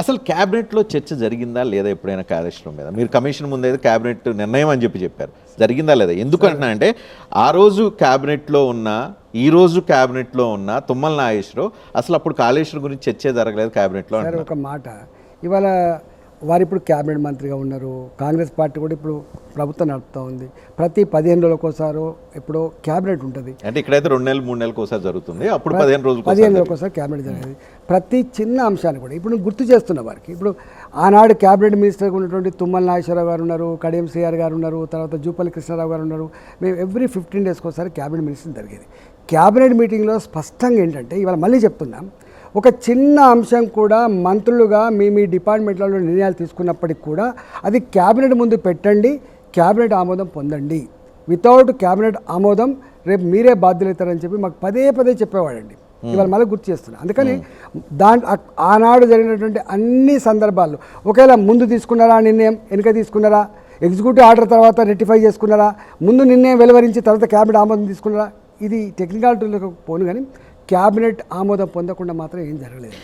అసలు క్యాబినెట్లో చర్చ జరిగిందా లేదా ఎప్పుడైనా కాళేశ్వరం మీద? మీరు కమిషన్ ముందు అయితే క్యాబినెట్ నిర్ణయం అని చెప్పి చెప్పారు. జరిగిందా లేదా? ఎందుకు అంటున్నా అంటే ఆ రోజు క్యాబినెట్లో ఉన్న ఈ రోజు క్యాబినెట్లో ఉన్న తుమ్మల నాగేశ్వరరావు అసలు అప్పుడు కాళేశ్వరం గురించి చర్చే జరగలేదు క్యాబినెట్లో ఒక మాట. ఇవాళ వారు ఇప్పుడు క్యాబినెట్ మంత్రిగా ఉన్నారు. కాంగ్రెస్ పార్టీ కూడా ఇప్పుడు ప్రభుత్వం నడుపుతూ ఉంది. ప్రతి పదిహేను రోజులకోసారో ఇప్పుడు క్యాబినెట్ ఉంటుంది. అంటే ఇక్కడైతే రెండు నెలలు మూడు నెలలకు ఒకసారి జరుగుతుంది. అప్పుడు పదిహేను రోజులకు పదిహేను ఒకసారి రోజులకోసారి క్యాబినెట్ జరిగేది. ప్రతి చిన్న అంశాన్ని కూడా ఇప్పుడు గుర్తు చేస్తున్న వారికి ఇప్పుడు ఆనాడు క్యాబినెట్ మినిస్టర్గా ఉన్నటువంటి తుమ్మల నాగేశ్వరరావు గారు ఉన్నారు కడియం సిఆర్ గారు ఉన్నారు తర్వాత జూపల్లి కృష్ణారావు గారు ఉన్నారు. మేము ఎవ్రీ ఫిఫ్టీన్ డేస్కి ఒకసారి క్యాబినెట్ మినిస్టర్ జరిగేది. క్యాబినెట్ మీటింగ్లో స్పష్టంగా ఏంటంటే ఇవాళ మళ్ళీ చెప్తున్నాం ఒక చిన్న అంశం కూడా మంత్రులుగా మీ మీ డిపార్ట్మెంట్లలో నిర్ణయాలు తీసుకున్నప్పటికి కూడా అది క్యాబినెట్ ముందు పెట్టండి క్యాబినెట్ ఆమోదం పొందండి. వితౌట్ క్యాబినెట్ ఆమోదం రేపు మీరే బాధ్యులవుతారని చెప్పి మాకు పదే పదే చెప్పేవాడండి ఇవాళ మళ్ళీ గుర్తు చేస్తున్నా. అందుకని దాంట్ ఆ- ఆనాడు జరిగినటువంటి అన్ని సందర్భాల్లో ఒకవేళ ముందు తీసుకున్నారా నిర్ణయం వెనుక తీసుకున్నారా? ఎగ్జిక్యూటివ్ ఆర్డర్ తర్వాత రెక్టిఫై చేసుకున్నారా? ముందు నిర్ణయం వెలువరించి తర్వాత క్యాబినెట్ ఆమోదం తీసుకున్నారా? ఇది టెక్నికాలిటీలకు పోను కానీ క్యాబినెట్ ఆమోదం పొందకుండా మాత్రం ఏం జరగలేదు.